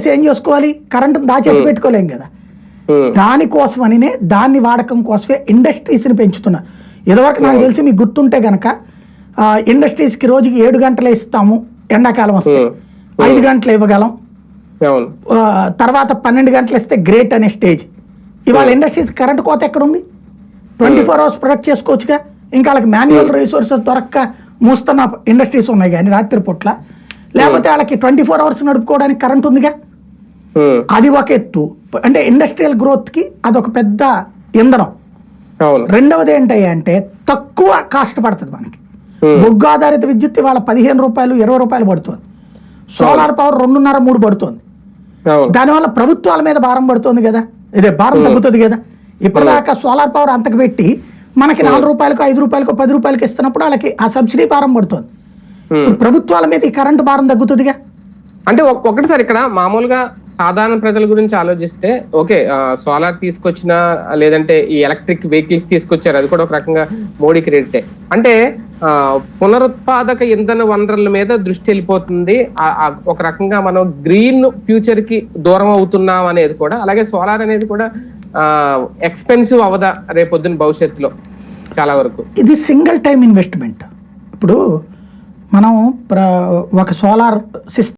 చేసి ఏం చేసుకోవాలి? కరెంటు దాచేసి పెట్టుకోలేం కదా. దానికోసమనినే దాన్ని వాడకం కోసమే ఇండస్ట్రీస్ని పెంచుతున్నారు ఇదివరకు నాకు తెలిసి మీకు గుర్తుంటే గనక ఇండస్ట్రీస్కి రోజుకి ఏడు గంటలు ఇస్తాము ఎండాకాలం వస్తే. ఐదు గంటలు ఇవ్వగలం. తర్వాత పన్నెండు గంటలు ఇస్తే గ్రేట్ అనే స్టేజ్ ఇవాళ ఇండస్ట్రీస్ కరెంట్ కోత ఎక్కడ ఉంది ట్వంటీ ఫోర్ అవర్స్ ప్రొడక్ట్ చేసుకోవచ్చుగా? ఇంకా వాళ్ళకి మాన్యువల్ రిసోర్సెస్ దొరక్క మూస్తున్న ఇండస్ట్రీస్ ఉన్నాయి కానీ రాత్రి పూట్ల లేకపోతే వాళ్ళకి ట్వంటీ ఫోర్ అవర్స్ నడుపుకోవడానికి కరెంట్ ఉందిగా? అది ఒక ఎత్తు. అంటే ఇండస్ట్రియల్ గ్రోత్కి అదొక పెద్ద ఇంధనం. రెండవది ఏంటయ్యా అంటే తక్కువ కాస్ట్ పడుతుంది మనకి. బొగ్గు ఆధారిత విద్యుత్ ఇవాళ పదిహేను రూపాయలు ఇరవై రూపాయలు పడుతుంది. సోలార్ పవర్ రెండున్నర మూడు పడుతుంది. దానివల్ల ప్రభుత్వాల మీద భారం పడుతుంది కదా? ఇదే భారం తగ్గుతుంది కదా? ఇప్పటిదాకా సోలార్ పవర్ అంతకు పెట్టి మనకి నాలుగు రూపాయలకు ఐదు రూపాయలకు పది రూపాయలకి ఇస్తున్నప్పుడు వాళ్ళకి ఆ సబ్సిడీ భారం పడుతుంది. ప్రభుత్వాల మీద ఈ కరెంటు భారం తగ్గుతుందిగా? అంటే ఒక- ఒకటి సార్ ఇక్కడ మామూలుగా సాధారణ ప్రజల గురించి ఆలోచిస్తే ఓకే సోలార్ తీసుకొచ్చిన లేదంటే ఈ ఎలక్ట్రిక్ వెహికల్స్ తీసుకొచ్చారు అది కూడా ఒక రకంగా మోడీ క్రెడిటే. అంటే పునరుత్పాదక ఇంధన వనరుల మీద దృష్టి వెళ్ళిపోతుంది. ఒక రకంగా మనం గ్రీన్ ఫ్యూచర్కి దూరం అవుతున్నాం అనేది కూడా అలాగే సోలార్ అనేది కూడా ఎక్స్పెన్సివ్ అవదా రేపొద్దున భవిష్యత్తులో చాలా వరకు. ఇది సింగిల్ టైం ఇన్వెస్ట్మెంట్. ఇప్పుడు మనం ఒక సోలార్ సిస్టమ్